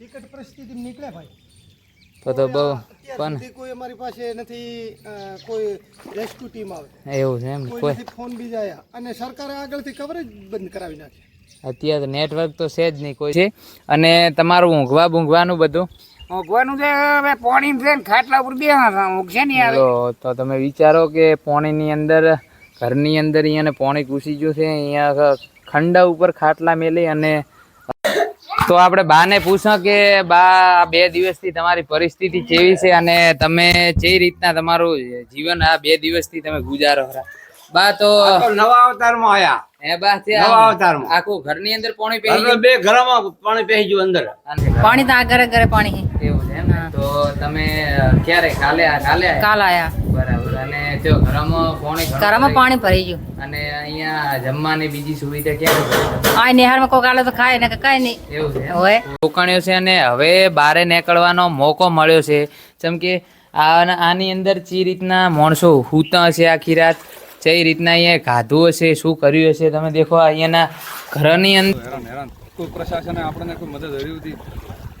વિકટ પરિસ્થિતિ નીકળે ભાઈ. તો તો બહુ પણ કોઈ અમારી પાસે નથી કોઈ રેસ્ક્યુ ટીમ આવે. એવું છે એમ કોઈ ફોન બી જાય અને સરકારે આગળથી કવરેજ બંધ કરાવી નાખી. અત્યારે નેટવર્ક તો છે જ નહીં કોઈ. છે અને તમારું ઊંઘવા બૂંઘવાનું બધું? ઊંઘવાનું છે હવે પોણી છે ને ખાટલા ઉપર બે ઊંઘશે નહીં આવે તો તો તમે વિચારો કે પોણીની અંદર ઘરની અંદર અહીંયા પોણી ઘૂસી ગયું છે અહીંયા ખંડા ઉપર ખાટલા મેલી અને તો આપણે બાને પૂછો કે બા આ બે દિવસથી તમારી પરિસ્થિતિ કેવી છે અને તમે જે રીતના તમારું જીવન આ બે દિવસથી તમે ગુજારો ખરા બા તો નવા અવતારમાં આયા. હે બા છે નવા અવતારમાં. આખું ઘરની અંદર પોણી પહેરી બે ઘરમાં પાણી પહેરી ગયું અંદર. પાણી તો આ ઘરે ઘરે પાણી છે. એવું છે તો તમે ક્યારે કાલે આ- કાલે? કાલ આયા. બરાબર. અને જો ઘરમાં પાણી ઘરમાં પાણી ભરી ગયું. અને અહીંયા જમવાની બીજી સુવિધા ક્યાં છે? આ નિહારમાં કોક આલે તો ખાય ને કાંઈ નહીં. એવું છે હોય. રોકાણ્યો છે અને હવે બારે નીકળવાનો મોકો મળ્યો છે. જેમ કે આની અંદર જે રીતના માણસો હૂતા હશે આખી રાત? જે રીતના અહીંયા ખાધું હશે? શું કર્યું હશે? તમે દેખો અહીંયાના ઘરની અંદર પ્રશાસને આપણને કોઈ મદદ સુધી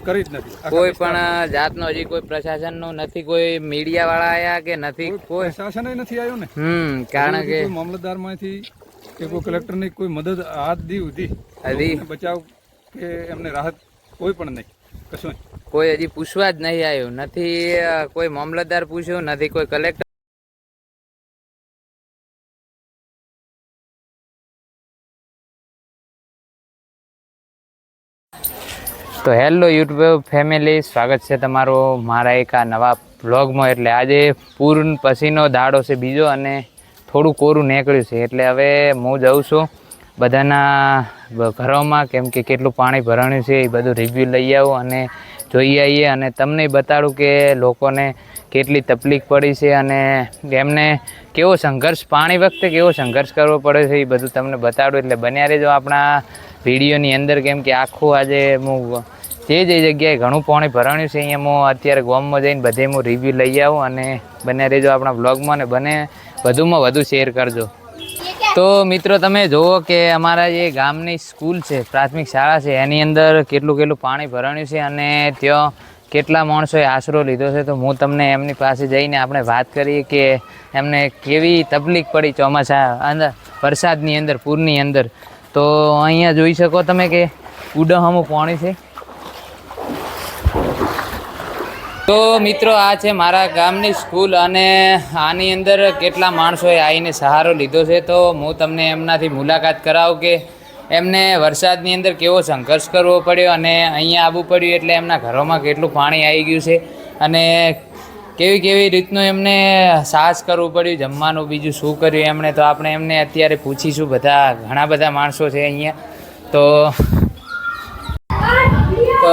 કરી જ નથી. કોઈ પણ જાતનો હજી કોઈ પ્રશાસનનો નથી કોઈ મીડિયા વાળા આયા કે નથી કોઈ પ્રશાસન નથી આવ્યું ને. હમ કારણ કે મામલતદારમાંથી કે કોઈ કલેક્ટરની કોઈ મદદ હાથ દી હતી હજી. બચાવ કે એમને રાહત કોઈ પણ નહીં કશું કોઈ હજી પૂછવા જ નહીં આવ્યું. નથી કોઈ મામલતદાર પૂછ્યું નથી કોઈ કલેક્ટર તો હેલો યુટ્યુબ ફેમિલી, સ્વાગત છે તમારું મારા એક આ નવા બ્લોગમાં એટલે આજે પૂર્ણ પછીનો દાડો છે બીજો અને થોડું કોરું નીકળ્યું છે. એટલે હવે હું જઉં છું બધાના ઘરોમાં, કેમ કે કેટલું પાણી ભરાણું છે એ બધું રિવ્યૂ લઈ આવું અને જોઈ આવીએ અને તમને બતાડું કે લોકોને કેટલી તકલીફ પડી છે અને એમને કેવો સંઘર્ષ, પાણી વખતે કેવો સંઘર્ષ કરવો પડે છે એ બધું તમને બતાડું. એટલે બન્યા રહેજો આપણા વિડીયોની અંદર, કેમ કે આખું આજે હું જે જે જગ્યાએ ઘણું પાણી ભરાણ્યું છે, અહીંયા હું અત્યારે ગોમમાં જઈને બધે હું રિવ્યૂ લઈ આવું અને બને રહેજો આપણા બ્લોગમાં ને બને વધુમાં વધુ શેર કરજો. તો મિત્રો, તમે જુઓ કે અમારા જે ગામની સ્કૂલ છે, પ્રાથમિક શાળા છે, એની અંદર કેટલું કેટલું પાણી ભરાણ્યું છે અને ત્યાં કેટલા માણસોએ આશરો લીધો છે. તો હું તમને એમની પાસે જઈને આપણે વાત કરીએ કે એમને કેવી તકલીફ પડી ચોમાસા અંદર, વરસાદની અંદર, પૂરની અંદર. તો અહીંયા જોઈ શકો તમે કે ઉડહમું પાણી છે. તો મિત્રો, આ છે મારા ગામની સ્કૂલ અને આની અંદર કેટલા માણસોએ આવીને સહારો લીધો છે. તો હું તમને એમનાથી મુલાકાત કરાવું કે એમને વરસાદની અંદર કેવો સંઘર્ષ કરવો પડ્યો અને અહીંયા આવવું પડ્યું એટલે એમના ઘરોમાં કેટલું પાણી આવી ગયું છે અને કેવી કેવી રીતનું એમને સાહસ કરવું પડ્યું, જમવાનું બીજું શું કર્યું એમણે. તો આપણે એમને અત્યારે પૂછીશું, બધા ઘણા બધા માણસો છે અહીંયા. તો તો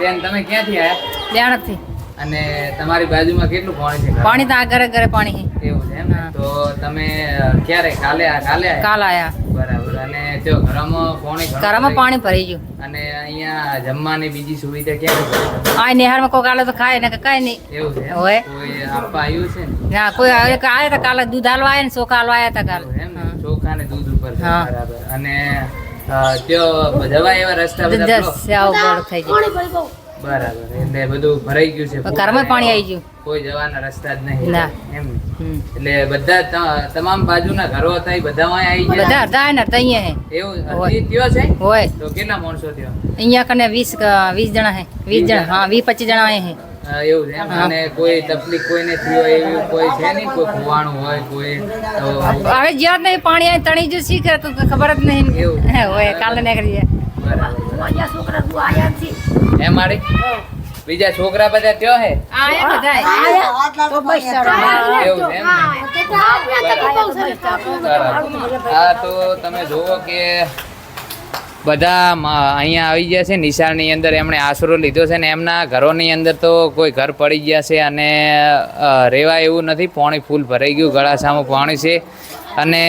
બેન, તમે ક્યાંથી આવ્યા જાણથી અને તમારી બાજુમાં કેટલું પાણી છે? પાણી તો આ ઘરે ઘરે પાણી છે. એવું છે એમ તો તમે ક્યારે? કાલે કાલે? કાલ આયા. બરાબર. અને જો ઘરમાં પાણી ઘરમાં પાણી ભરી ગયું. અને અહીંયા જમવાની બીજી સુવિધા ક્યારે છે? આ નિહારમાં કોઈ કાલે તો ખાય ને કાંઈ નહીં. એવું છે હોય. કોઈ આપવા આવ્યું છે ને? ના કોઈ આવે આયા તા કાલે દૂધ હાલવા આયા ને ચોખા હાલવા આયા તા કાલે. એમ ને? ચોખા ને દૂધ ઉપર બરાબર. અને ત્યાં જવાય એવા રસ્તા બધા થઈ ગયું. બરાબર. એટલે બધું ભરાઈ ગયું છે. ઘરમાં પાણી આવી ગયું? કોઈ જવાના રસ્તા જ નહીં. ના. એમ. એટલે બધા તમામ બાજુના ઘરો હતા એ બધા અહીંયા આવી ગયા? બધા અડધા ને અડધા અહીંયા હે. એવું? હોય. છે? હોય. તો કેટલા માણસો થયો? અહીંયા કને વીસ ક- વીસ જણા હે. વીસ જણા. હા વીસ પચીસ જણા હે. એવું છે અને કોઈ તકલીફ કોઈને થયો એવું કોઈ છે નહીં? કોઈ ખોવાણું હોય કોઈ હવે જ્યાં નહીં પાણી તણી જો શી તો ખબર જ નહીં. એવું. હોય કાલે નીકળી જાય. મારી? બીજા છોકરા બધા ત્યો હે? આયા એવું એમ. હા તો તમે જુઓ કે બધા અહીંયા આવી ગયા છે. નિશાળની અંદર એમણે આશરો લીધો છે ને એમના ઘરોની અંદર તો કોઈ ઘર પડી ગયા છે અને રહેવા રહેવાય એવું નથી. પાણી ફૂલ ભરાઈ ગયું. ગળાસામાં પાણી છે. અને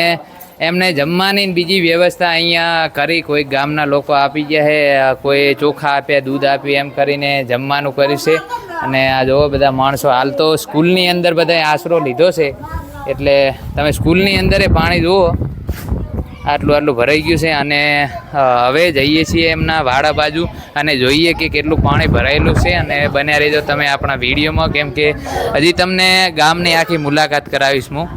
એમને જમવાની બીજી વ્યવસ્થા અહીંયા કરી. કોઈ ગામના લોકો આપી ગયા છે, કોઈ ચોખા આપ્યા દૂધ આપ્યું એમ કરીને જમવાનું કર્યું છે. અને આ જોવો બધા માણસો હાલ તો સ્કૂલની અંદર બધાએ આશરો લીધો છે. એટલે તમે સ્કૂલની અંદર પાણી જુઓ. આટલું આટલું ભરાઈ ગયું છે અને હવે જઈએ છીએ એમના વાડા બાજુ અને જોઈએ કે કેટલું પાણી ભરાયેલું છે. અને બન્યા રહેજો તમે આપણા વિડીયોમાં, કેમ કે હજી તમને ગામની આખી મુલાકાત કરાવીશ હું.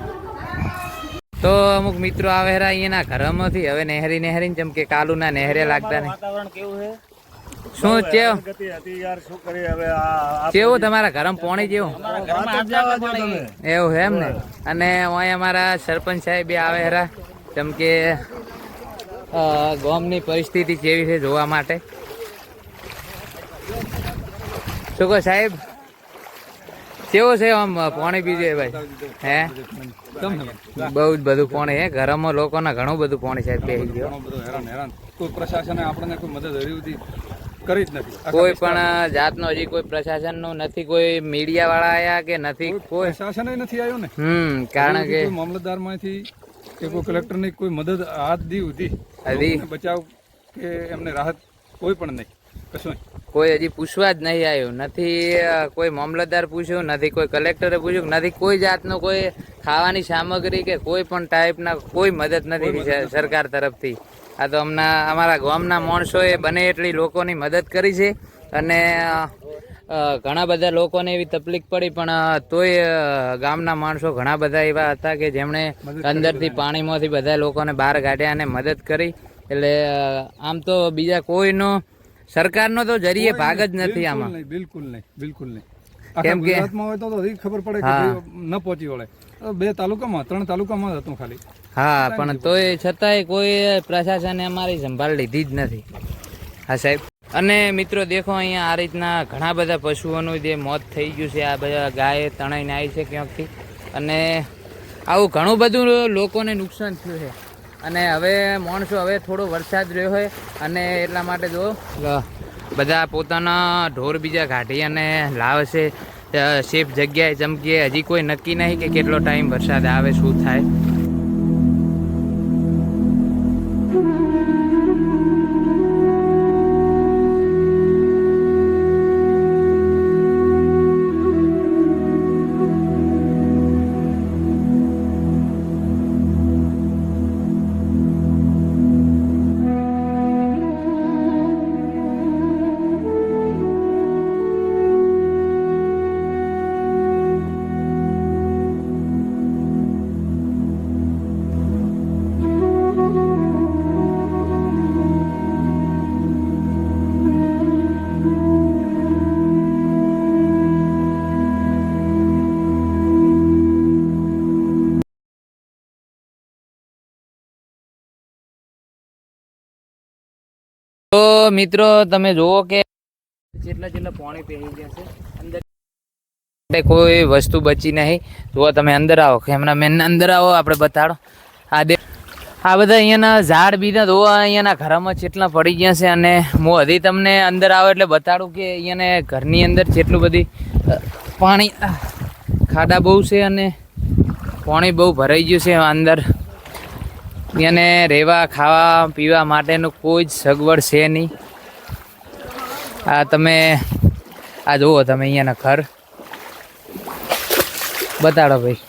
તો અમુક મિત્રો આવે હેરા અહીંયાના ઘરમાંથી. હવે નહેરી નહેરી જેમ કે કાલુના નહેરે લાગતા ને વાતાવરણ કેવું છે? શું કેવું? ગતિ હતી યાર શું કરી હવે આ કેવું તમારા ઘરમાં પોણી જેવું? એવું છે એમ ને? અને અહીં અમારા સરપંચ સાહેબ બી આવે હેરા જેમ કે ગામની પરિસ્થિતિ કેવી છે જોવા માટે. શું કહો સાહેબ? કેવો છે આમ પાણી પીજે ભાઈ. હે? બહુ જ બધું પાણી હે ઘરમાં લોકોના ઘણું બધું પાણી સાહેબ પી ગયો. હેરાન હેરાન. કોઈ પ્રશાસને આપણને કોઈ મદદ કરી હતી કરી જ નથી. કોઈ. પણ જાતનો હજી કોઈ પ્રશાસનનું નથી કોઈ મીડિયા વાળા આયા કે નથી કોઈ પ્રશાસન નથી આવ્યું ને. હમ કારણ કે મામલતદારમાંથી કે કોઈ કલેક્ટરની કોઈ મદદ હાથ દી હતી બચાવ કે એમને રાહત કોઈ પણ નહીં. કોઈ હજી પૂછવા જ નહીં આવ્યું. નથી કોઈ મામલતદાર પૂછ્યું નથી કોઈ કલેક્ટરે પૂછ્યું નથી કોઈ જાતનો કોઈ ખાવાની સામગ્રી કે કોઈ પણ ટાઈપના કોઈ મદદ નથી સરકાર તરફથી. આ તો અમના અમારા ગામના માણસોએ બને એટલી લોકોની મદદ કરી છે અને ઘણા બધા લોકોને એવી તકલીફ પડી પણ તોય ગામના માણસો ઘણા બધા એવા હતા કે જેમણે અંદરથી પાણીમાંથી બધા લોકોને બહાર કાઢ્યા અને મદદ કરી. એટલે આમ તો બીજા કોઈનો સરકારનો તો જરીએ ભાગ જ નથી આમાં. બિલકુલ નહીં બિલકુલ નહીં. કેમ કે- ગુજરાતમાં હોય તો ખબર પડે કે ન પહોંચી વળે. બે તાલુકામાં ત્રણ તાલુકામાં જ હતું ખાલી. હા પણ તોય છતાંય કોઈ પ્રશાસને અમારી સંભાળ લીધી જ નથી. હા સાહેબ. અને મિત્રો દેખો અહીંયા આ રીતના ઘણા બધા પશુઓનું જે મોત થઈ ગયું છે આ બધા ગાય તણાઈને આવી છે ક્યાંકથી. અને આવું ઘણું બધું લોકોને નુકસાન થયું છે. અને હવે માણસો હવે થોડો વરસાદ રહ્યો હોય અને એટલા માટે જો બધા પોતાના ઢોર બીજા કાઢી અને લાવશે. અ, સેફ જગ્યાએ ચમકીએ. હજી કોઈ નક્કી નહીં કે કેટલો ટાઈમ વરસાદ આવે શું થાય. મિત્રો તમે જુઓ કે જેટલા જેટલા પાણી પહેરી ગયા છે અંદર કોઈ વસ્તુ બચી નહીં. જુઓ તમે અંદર આવો કેમેરામેન અંદર આવો આપણે બતાડો. આ દે આ બધા અહીંયાના ઝાડ બીજા જોવા અહીંયાના ઘરમાં જેટલા પડી ગયા છે અને હું હજી તમને અંદર આવો એટલે બતાડું કે અહીંયાને ઘરની અંદર જેટલું બધી પાણી ખાડા બહુ છે અને પાણી બહુ ભરાઈ ગયું છે અંદર. એને રહેવા ખાવા પીવા માટેનું કોઈ જ સગવડ છે નહીં. આ તમે, આ જુઓ તમે અહીંયાના ઘર. બતાડો ભાઈ.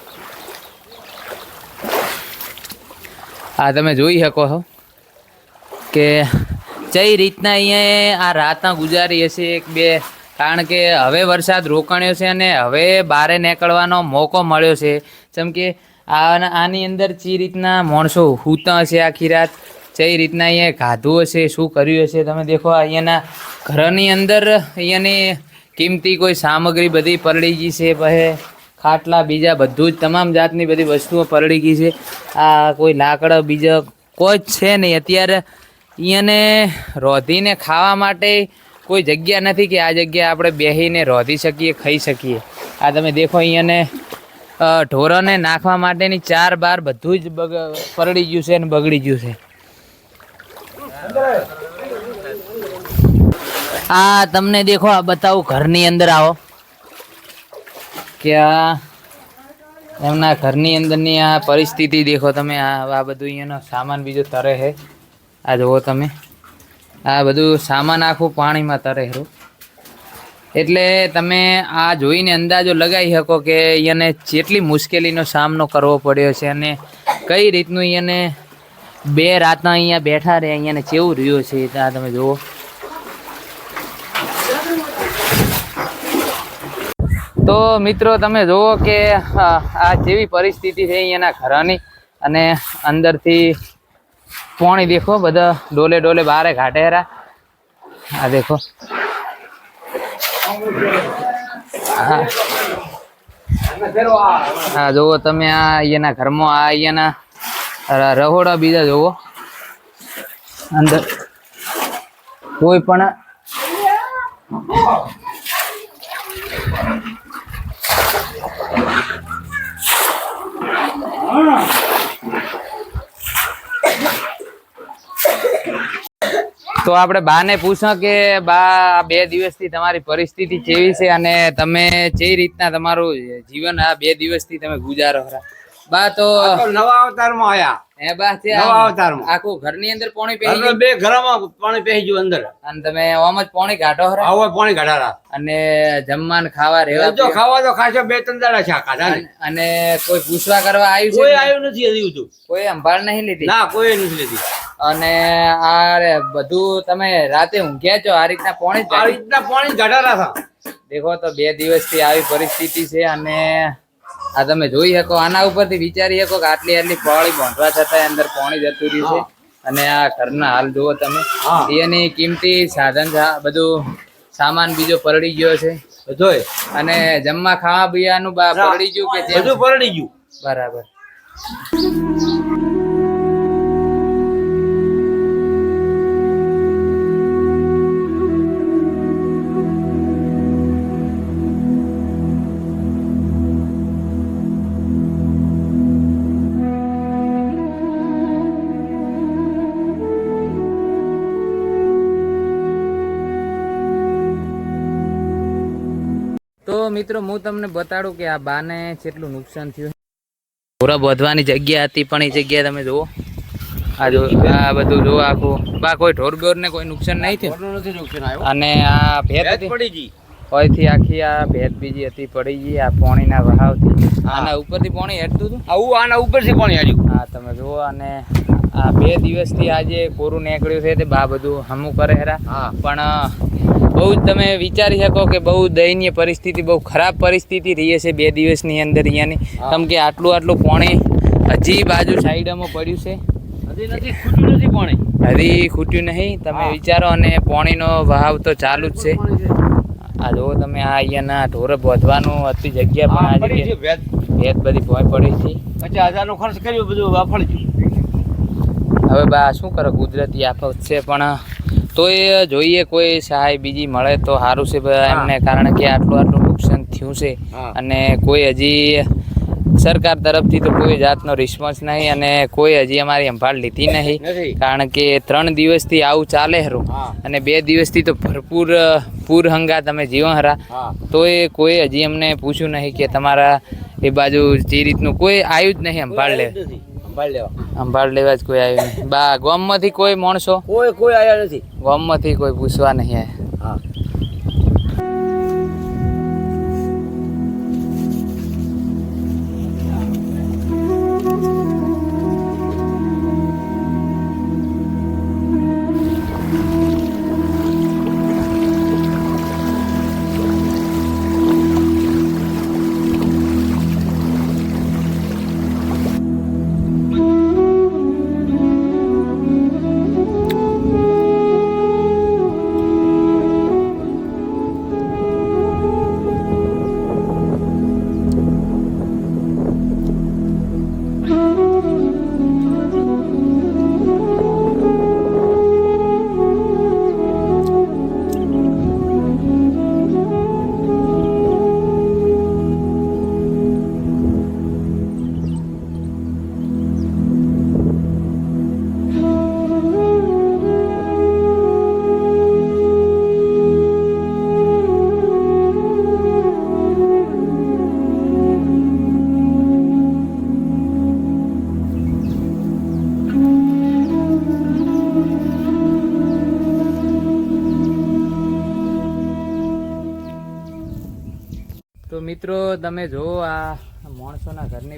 આ તમે જોઈ શકો છો કે કઈ રીતના અહીંયા આ રાતના ગુજારી હશે એક બે. કારણ કે હવે વરસાદ રોકાણ્યો છે અને હવે બારે નીકળવાનો મોકો મળ્યો છે. જેમ કે આની અંદર ચી રીતના માણસો હૂતા હશે આખી રાત. કઈ રીતના અહીંયા ખાધું હશે, શું કર્યું હશે? તમે દેખો અહીંયાના ઘરની અંદર અહીંયાની કિંમતી કોઈ સામગ્રી બધી પલળી ગઈ છે પછી ખાટલા બીજા બધું જ, તમામ જાતની બધી વસ્તુઓ પલળી ગઈ છે. આ કોઈ લાકડા બીજા કોઈ જ છે નહીં. અત્યારે અહીંયાને રોધીને ખાવા માટે કોઈ જગ્યા નથી કે આ જગ્યાએ આપણે બેસીને રોધી શકીએ, ખાઈ શકીએ. આ તમે દેખો અહીંયાને ઢોરોને નાખવા માટેની ચાર બાર બધું જ બગ પરડી ગયું છે અને બગડી ગયું છે. આ તમને દેખો, આ બતાવું, ઘરની અંદર આવો. કે આ એમના ઘરની અંદરની આ પરિસ્થિતિ દેખો તમે, આ આ બધું અહીંયાનો સામાન બીજો તરે છે આ જુઓ તમે, આ બધું સામાન આખું પાણીમાં તરે છે એટલે તમે આ જોઈને અંદાજો લગાવી શકો કે અહીંયાને જેટલી મુશ્કેલીનો સામનો કરવો પડ્યો છે અને કઈ રીતનું અહીંયાને બે રાતના અહીંયા બેઠા રહે અહીંયા ને કેવું રહ્યું છે ત્યાં તમે જુઓ. તો મિત્રો, તમે જુઓ કે આ જેવી પરિસ્થિતિ છે અહીંયાના ઘરની અને અંદરથી પોણી દેખો, બધા ડોલે ડોલે બારે ઘાટે હેરા આ દેખો. હા, જુઓ તમે આ અહીંયાના ઘરમાં, આ અહીંયાના રહોડા બીજા જુઓ અંદર. કોઈ પણ તો આપણે બાને પૂછો કે બા બે દિવસથી તમારી પરિસ્થિતિ કેવી છે અને તમે જે રીતના તમારું જીવન આ બે દિવસથી તમે ગુજારો ખરા બા તો નવા અવતારમાં આયા. હે બા છે નવા અવતારમાં. આખું ઘરની અંદર પાણી પહેરી બે ઘરમાં પાણી પહેરી ગયું અંદર. અને તમે ઓમ જ પાણી કાઢો હરા. આવો પાણી કાઢારા અને જમવાન ખાવા રેવા જો ખાવા તો ખાશો બે ત્રણ દાડા છે ને. અને કોઈ પૂછવા કરવા આવ્યું કોઈ આવ્યું નથી હજી સુધી. કોઈ સંભાળ નહીં લીધી? ના કોઈ નથી લીધી. અને આ બધું તમે રાતે ઊંઘ્યા છો આ રીતના પાણી આ રીતના પાણી કાઢારા હતા દેખો તો બે દિવસથી આવી પરિસ્થિતિ છે અને આ તમે જોઈ શકો આના ઉપરથી વિચારી શકો કે આટલી આટલી પાળી બાંધવા છતાં અંદર પાણી જતું રહ્યું છે. અને આ ઘરના હાલ જુઓ તમે એની કિંમતી સાધન બધું સામાન બીજો પરડી ગયો છે. જોઈ અને જમવા ખાવા પીવાનું પરડી ગયું કે? બધું પરડી ગયું. બરાબર. મિત્રો હું તમને બતાડું કે આ બાને કેટલું નુકસાન થયું. પૂરા વધવાની જગ્યા હતી પણ એ જગ્યા તમે જુઓ. આ જો આ બધું જો આખું. બા કોઈ ઢોર બોર ને કોઈ નુકસાન નહીં થયું? અને આ ભેદ પડી ગઈ. હોયથી આખી આ ભેદ બીજી હતી પડી ગઈ આ પાણીના વહાવથી. આના ઉપરથી પાણી હેઠતું હતું? આવું આના ઉપરથી પાણી હેડ્યું. હા તમે જુઓ અને આ બે દિવસથી આજે કોરું નીકળ્યું છે તે બા બધું હમું કરે હેરા. હા. પણ બહુ જ તમે વિચારી શકો કે બહુ દયનીય પરિસ્થિતિ બહુ ખરાબ પરિસ્થિતિ રહી છે બે દિવસની અંદર અહીંયાની. કેમ કે આટલું આટલું પાણી હજી બાજુ સાઈડમાં પડ્યું છે. હજી નથી ખૂટ્યું નથી પાણી. હજી ખૂટ્યું નહીં તમે વિચારો અને પાણીનો વહાવ તો ચાલુ જ છે. આ જો તમે આ અહીંયાના ઢોર બોધવાનું હતી જગ્યા પણ આ જગ્યા ભેદ બધી ભોય પડી છે. પચાસ હજારનો ખર્ચ કર્યો બધું વાફળી હવે બા શું કરો? કુદરતી આફત છે પણ તોય જોઈએ કોઈ સહાય બીજી મળે તો સારું છે. એમને કારણ કે આટલું આટલું નુકસાન થયું છે. અને કોઈ હજી સરકાર તરફથી તો કોઈ જાતનો રિસ્પોન્સ નહીં અને કોઈ હજી અમારી સંભાળ લીધી નહીં. કારણ કે ત્રણ દિવસથી આવું ચાલે હરું. અને બે દિવસથી તો ભરપૂર પૂર હંગા તમે જીવન હરા. તો એ કોઈ હજી અમને પૂછ્યું નહીં કે તમારા એ બાજુ જે રીતનું કોઈ આવ્યું જ નહીં સંભાળ લે. સંભાળ લેવા. સંભાળ લેવા જ કોઈ આવ્યું નહીં. બા ગામમાંથી કોઈ માણસો? કોઈ કોઈ આવ્યા નથી. ગામમાંથી કોઈ પૂછવા નહીં આવ્યા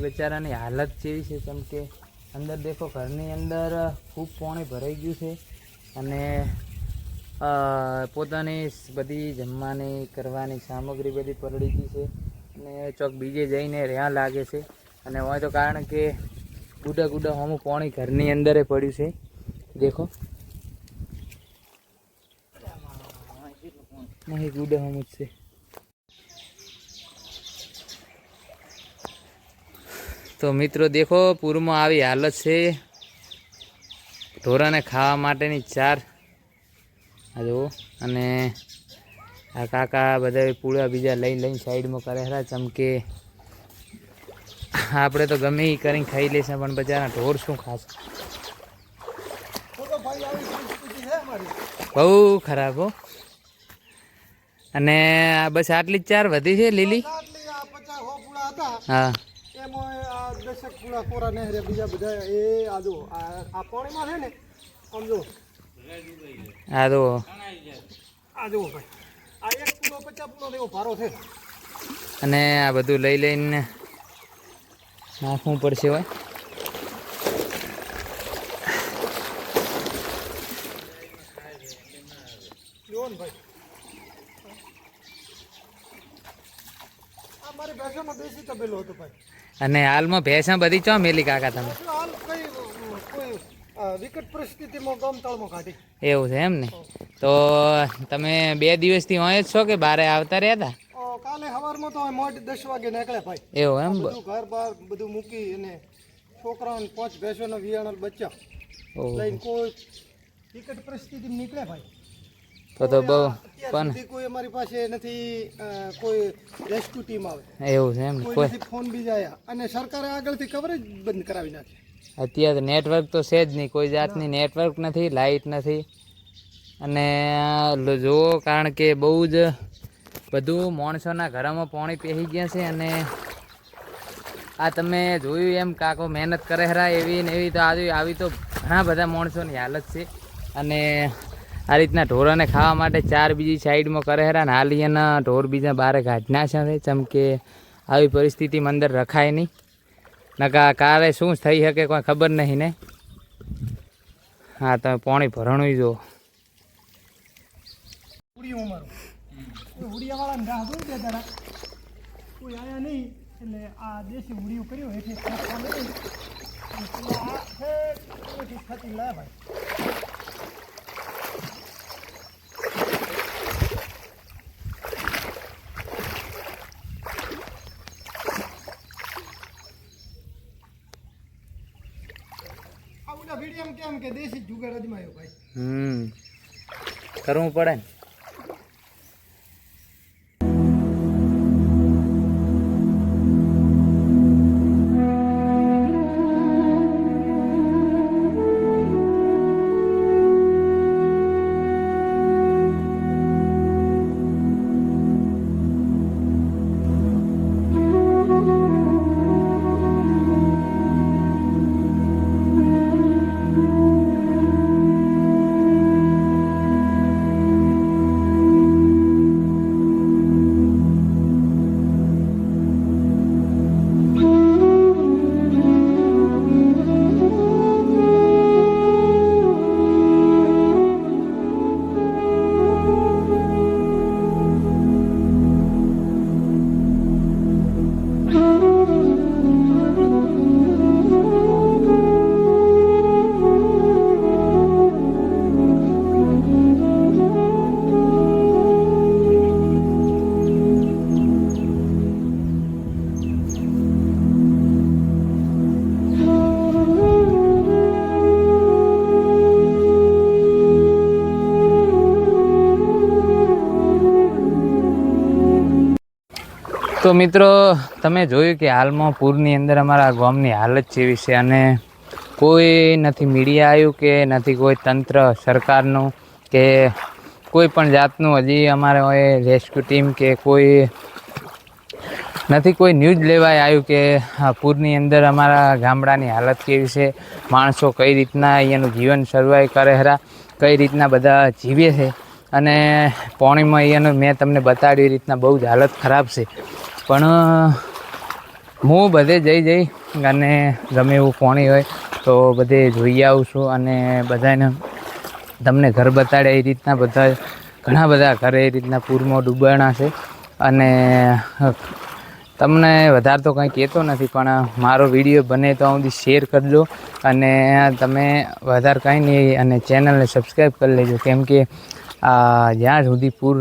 બચારાની હાલત જેવી છે કેમ કે અંદર દેખો ઘરની અંદર ખૂબ પાણી ભરાઈ ગયું છે અને પોતાની બધી જમવાની, કરવાની સામગ્રી બધી પલળી ગઈ છે અને ચોક બીજે જઈને રહ્યા લાગે છે અને હોય તો કારણ કે ગુડા ગુડા હોમું પાણી ઘરની અંદર પડ્યું છે. દેખો. નહીં ગુડા હોમું છે. તો મિત્રો દેખો પૂરમાં આવી હાલત છે. ઢોરાને ખાવા માટેની ચાર આ જુઓ અને આ કાકા બધા પૂળા બીજા લઈ લઈને સાઈડમાં કરે ખરા ચમકે આપણે તો ગમે એ કરીને ખાઈ લઈશું પણ બજારના ઢોર શું ખાશે? અમારી બહુ ખરાબ હો. અને આ બસ આટલી જ ચાર વધી છે લીલી? હો. પૂળા કોરા નહેરે બીજા બધા એ આ જો આ પાણીમાં છે ને આમ જો. આ તો આ જો ભાઈ આ એક પૂળો પચાસ પૂળો એવો ભારો છે. અને આ બધું લઈ લઈને નાખવું પડશે હોય જુઓ ભાઈ. આ મારી ભેંસોનો દેશી તબેલો હતો ભાઈ. અને હાલમાં ભેંસા બધી ચો મેલી કાકા તમે? વિકટ પરિસ્થિતિમાં ગામતળમાં કાઢી. એવું છે એમ ને? તો તમે બે દિવસથી હોય જ છો કે બારે આવતા રહ્યા હતા કાલે સવારમાં તો મોઢ દસ વાગે નીકળે ભાઈ. એવું એમ? બધું ઘર બાર બધું મૂકી અને છોકરાઓને પાંચ ભેંસોના વિયાણા બચ્ચા. કોઈ વિકટ પરિસ્થિતિમાં નીકળે ભાઈ. તો તો બહુ પણ કોઈ અમારી પાસે નથી કોઈ રેસ્ક્યુ ટીમ આવે. એવું છે એમ કોઈ ફોન બી જાય અને સરકારે આગળથી કવરેજ બંધ કરાવી નાખે. અત્યારે નેટવર્ક તો છે જ નહીં કોઈ જાતની નેટવર્ક નથી લાઇટ નથી. અને જુઓ કારણ કે બહુ જ બધું માણસોના ઘરમાં પાણી પહેરી ગયા છે અને આ તમે જોયું એમ કાકો મહેનત કરે હરા એવી ને એવી તો આવી આવી તો ઘણા બધા માણસોની હાલત છે. અને આ રીતના ઢોરોને ખાવા માટે ચાર બીજી સાઈડમાં કરે હરા ને હાલી એના ઢોર બીજા બારે કાઢના છે કે આવી પરિસ્થિતિમાં અંદર રખાય નહીં. નકા કારે શું થઈ શકે કોઈ ખબર નહીં ને. હા, તમે પાણી ભરણું જો હુડિયું અમારું. કોઈ હુડિયાવાળાને રાહ જોઈ દે તારા. કોઈ આયા નહીં, એટલે આ દેશી હુડિયું કર્યું હેઠે ખાવા નહીં અને પેલા આ ઠેઠ ઓછી ખાતી લાયા ભાઈ આ ઓલા વીડિયો કેમ કે દેશી જુગાડ અજમાયો ભાઈ. હમ કરવું પડે ને. તો મિત્રો, તમે જોયું કે હાલમાં પૂરની અંદર અમારા ગામની હાલત જેવી છે અને કોઈ નથી મીડિયા આવ્યું કે નથી કોઈ તંત્ર, સરકારનું કે કોઈ પણ જાતનું. હજી અમારે રેસ્ક્યુ ટીમ કે કોઈ નથી કોઈ ન્યૂઝ લેવાય આવ્યું કે પૂરની અંદર અમારા ગામડાની હાલત કેવી છે, માણસો કઈ રીતના અહીંયાનું જીવન સર્વાઈવ કરે હરા, કઈ રીતના બધા જીવે છે. અને પાણીમાં અહીંયાનું મેં તમને બતાડ્યું એ રીતના બહુ જ હાલત ખરાબ છે. પણ હું બધે જઈ જઈ અને ગમે એવું પોણી હોય તો બધે જોઈ આવું છું અને બધાને તમને ઘર બતાડે એ રીતના બધા, ઘણા બધા ઘરે એ રીતના પૂરમાં ડૂબાણા છે. અને તમને વધારે તો કંઈ કહેતો નથી, પણ મારો વીડિયો બને તો સુધી શેર કરજો. અને તમે વધારે કંઈ નહીં અને ચેનલને સબસ્ક્રાઈબ કરી લેજો. કેમ કે જ્યાં સુધી પૂર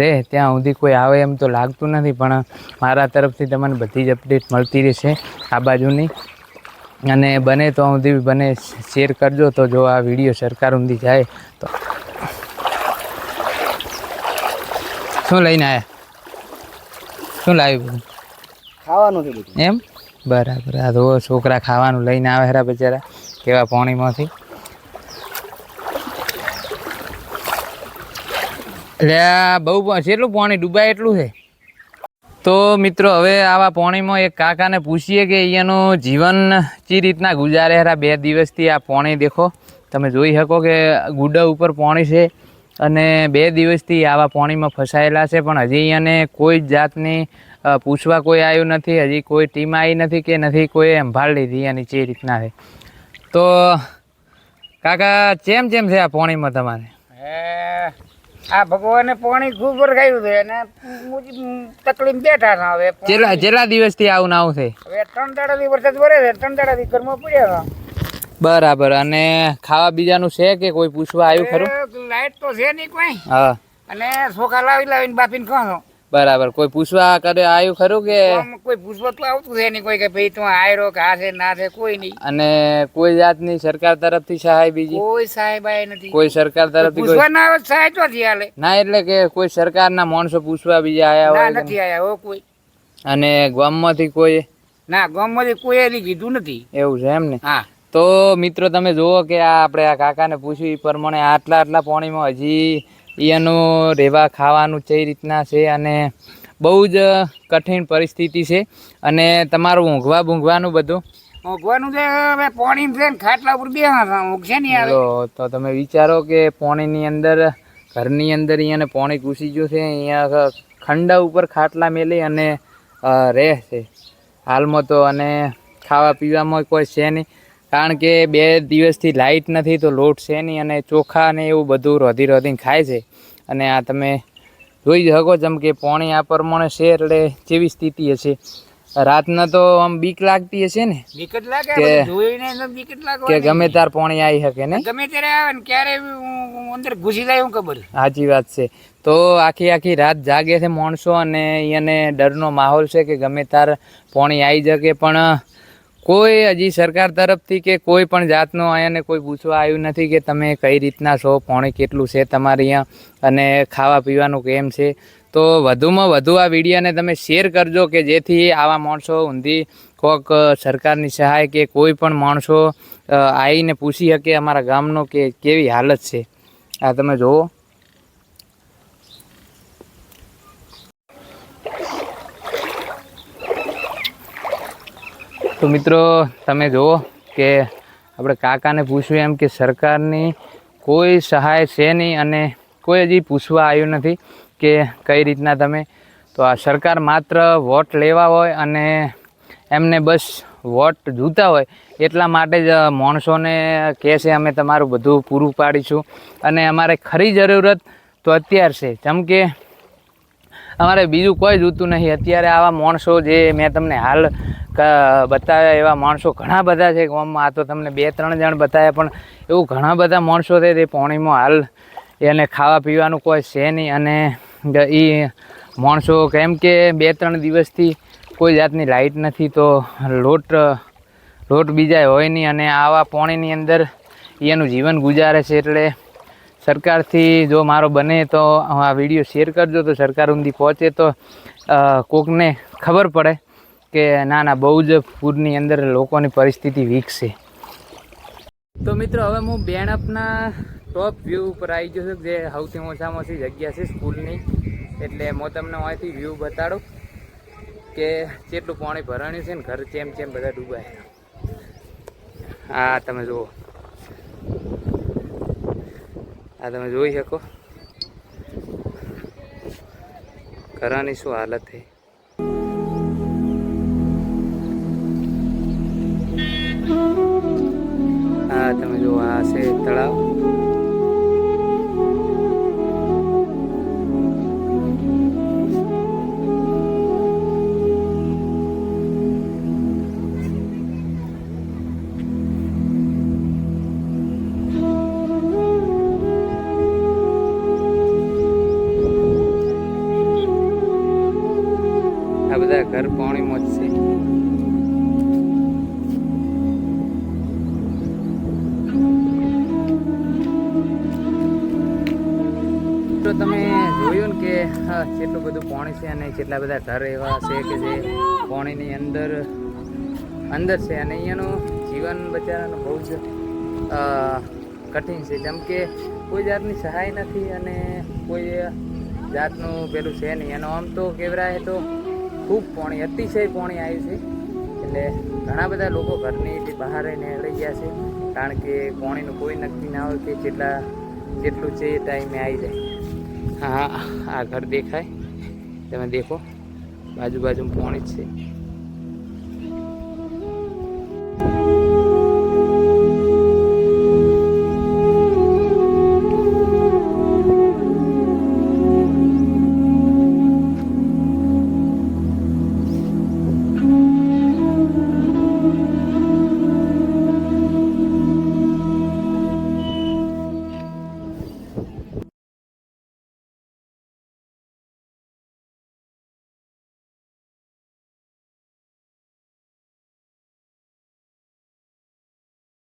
રહે ત્યાં સુધી કોઈ આવે એમ તો લાગતું નથી પણ મારા તરફથી તમને બધી જ અપડેટ મળતી રહેશે આ બાજુની. અને બને તો સુધી બને શેર કરજો તો જો આ વીડિયો સરકાર સુધી જાય તો. શું લઈને આવ્યા શું લાવ્યું ખાવાનું છે એમ? બરાબર આ તો છોકરા ખાવાનું લઈને આવે હેરા બચારા કેવા પાણીમાંથી. એટલે બહુ કેટલું પાણી? ડૂબાય એટલું છે? તો મિત્રો, હવે આવા પાણીમાં એક કાકાને પૂછીએ કે અહીંયાનું જીવન ચી રીતના ગુજારે હરા બે દિવસથી આ પાણી દેખો. તમે જોઈ શકો કે ગુડા ઉપર પાણી છે અને બે દિવસથી આવા પાણીમાં ફસાયેલા છે, પણ હજી અહીંયાને કોઈ જ જાતની પૂછવા કોઈ આવ્યું નથી. હજી કોઈ ટીમ આવી નથી કે નથી, કોઈ સંભાળ લીધી એની જે રીતના છે. તો કાકા ચેમ ચેમ છે આ પાણીમાં તમારે? આ ભગવાને પાણી ખૂબ વરગાયું છે અને તકલીફ બેઠા છે હવે જેલા જેટલા જેટલા દિવસથી આવું ને આવું છે? હવે ત્રણ દાડાથી વરસાદ વરે છે ત્રણ દાડાથી ઘરમાં પડ્યા બરાબર અને ખાવા બીજાનું છે કે કોઈ પૂછવા આવ્યું ખરું? લાઈટ તો છે નહીં કોઈ. હા. અને સોખા લાવી લાવીને બાફીને ખાશો બરાબર. કોઈ પૂછવા કરે આવ્યું ખરું કે? કોઈ પૂછવા તો આવતું છે નહીં કોઈ કે ભાઈ તું આયરો કે આ છે ના છે કોઈ નહીં. અને કોઈ જાતની સરકાર તરફથી સહાય બીજી? કોઈ સહાય બાય નથી. કોઈ સરકાર તરફથી પૂછવા ના આવે તો થી આલે. ના એટલે કે કોઈ સરકારના માણસો પૂછવા બીજા આયા હોય નથી આયા હો કોઈ. અને ગામમાંથી કોઈ? ના ગામમાંથી કોઈ એની કીધું નથી. એવું છે એમ ને? હા. તો મિત્રો તમે જુઓ કે આ આપણે આ કાકાને પૂછ્યું એ પ્રમાણે આટલા આટલા પાણીમાં હજી એનું રહેવા ખાવાનું કઈ રીતના છે અને બહુ જ કઠિન પરિસ્થિતિ છે અને તમારું ઊંઘવા બૂંઘવાનું બધું? ઊંઘવાનું છે હવે પાણી છે ને ખાટલા ઉપર બેહા ઊંઘશે નહીં તો તો તમે વિચારો કે પોણીની અંદર ઘરની અંદર અહીંયાને પોણી ઘૂસી ગયું છે અહીંયા ખંડા ઉપર ખાટલા મેલી અને રહે છે. હાલમાં તો અને ખાવા પીવામાં કોઈ છે નહીં. કારણ કે બે દિવસથી લાઇટ નથી તો લોટ છે નહીં અને ચોખા ને એવું બધું રોધી રોધીને ખાય છે. અને આ તમે જોઈ શકો જેમ કે પાણી આ પ્રમાણે છે એટલે જેવી સ્થિતિ હશે. રાતના તો આમ બીક લાગતી હશે ને બીક જ લાગે કે- જોઈને બીક જ લાગે કે ગમે તાર પાણી આવી શકે ને ગમે ત્યારે આવે ને ક્યારે અંદર ઘૂસી જાય હું ખબર. સાચી વાત છે. તો આખી આખી રાત જાગે છે માણસો અને અહીંયાને ડરનો માહોલ છે કે ગમે તાર પાણી આવી શકે પણ કોઈ હજી સરકાર તરફથી કે કોઈ પણ જાતનું અહીંયાને કોઈ પૂછવા આવ્યું નથી કે તમે કઈ રીતના છો, પાણી કેટલું છે તમારે અહીંયા અને ખાવા પીવાનું કેમ છે. તો વધુમાં વધુ આ વિડીયોને તમે શેર કરજો કે જેથી આવા માણસો ઊંધી કોક સરકારની સહાય કે કોઈ પણ માણસો આવીને પૂછી શકે અમારા ગામનો કે કેવી હાલત છે. આ તમે જુઓ. તો મિત્રો, તમે જુઓ કે આપણે કાકાને પૂછ્યું એમ કે સરકારની કોઈ સહાય છે નહીં અને કોઈ હજી પૂછવા આવ્યું નથી કે કઈ રીતના તમે. તો આ સરકાર માત્ર વોટ લેવા હોય અને એમને બસ વોટ જોતા હોય એટલા માટે જ માણસોને કહે છે, અમે તમારું બધું પૂરું પાડીશું. અને અમારે ખરી જરૂરત તો અત્યાર છે. જેમ કે અમારે બીજું કોઈ જોતું નહીં. અત્યારે આવા માણસો જે મેં તમને હાલ બતાવ્યા એવા માણસો ઘણા બધા છે ગામમાં. આ તો તમને બે ત્રણ જણ બતાવ્યા, પણ એવું ઘણા બધા માણસો છે તે પાણીમાં હાલ એને ખાવા પીવાનું કોઈ છે નહીં અને એ માણસો કેમ કે બે ત્રણ દિવસથી કોઈ જાતની લાઇટ નથી તો લોટ લોટ બીજા હોય નહીં અને આવા પાણીની અંદર એનું જીવન ગુજારે છે એટલે સરકારથી જો મારો બને તો આ વીડિયો શેર કરજો, તો સરકાર સુધી પહોંચે તો કોકને ખબર પડે. કે ના ના બહુ જ પૂરની અંદર લોકોની પરિસ્થિતિ વીક તો મિત્રો, હવે હું બેણપના ટોપ વ્યૂ ઉપર આવી ગયો છું, જે સૌથી ઓછામાં ઓછી જગ્યા છે સ્કૂલની. એટલે હું તમને અહીંથી વ્યૂ બતાડું કે કેટલું પાણી ભરાણ્યું છે ને ઘર ચેમ ચેમ બધા ડૂબાય. હા તમે જુઓ. આ તમે જોઈ શકો. ઘરની શું હાલત છે? આ તમે જો આ છે તળાવ. આ બધા ઘર પાણીમાં જ છે. છે અને કેટલા બધા ઘર એવા છે કે જે પાણીની અંદર અંદર છે. અને અહીંયાનું જીવન બચારાનું બહુ જ કઠિન છે. જેમ કે કોઈ જાતની સહાય નથી અને કોઈ જાતનું પેલું છે નહીં. એનો આમ તો કેવરાય તો ખૂબ પાણી, અતિશય પાણી આવ્યું છે. એટલે ઘણા બધા લોકો ઘરની બહાર બહાર નીકળી ગયા છે. કારણ કે પાણીનું કોઈ નક્કી ના હોય કે જેટલા, જેટલું છે એ ટાઈમે આવી જાય. હા, આ ઘર દેખાય. તમે દેખો. બાજુ બાજુ પાણી જ છે.